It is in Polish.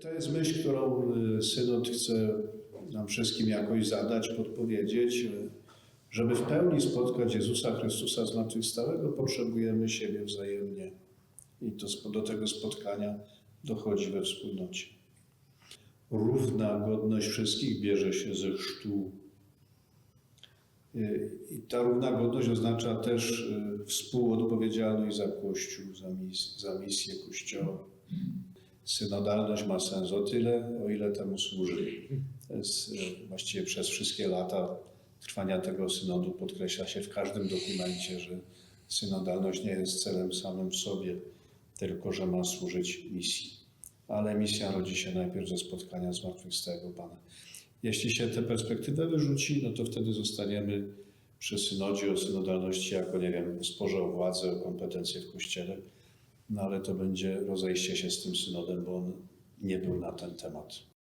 To jest myśl, którą y, synod chce nam wszystkim jakoś zadać, podpowiedzieć. y, Żeby w pełni spotkać Jezusa Chrystusa zmartwychwstałego, potrzebujemy siebie wzajemnie. I to do tego spotkania dochodzi we wspólnocie. Równa godność wszystkich bierze się ze chrztu. Y, I ta równa godność oznacza też współodpowiedzialność za Kościół, za, mis- za misję Kościoła. Synodalność ma sens o tyle, o ile temu służy. Właściwie przez wszystkie lata trwania tego synodu podkreśla się w każdym dokumencie, że synodalność nie jest celem samym w sobie, tylko że ma służyć misji. Ale misja rodzi się najpierw ze spotkania zmartwychwstałego Pana. Jeśli się tę perspektywę wyrzuci, no to wtedy zostaniemy przy synodzie o synodalności jako, nie wiem, sporze o władzę, o kompetencje w Kościele, no ale to będzie rozejście się z tym synodem, bo on nie był na ten temat.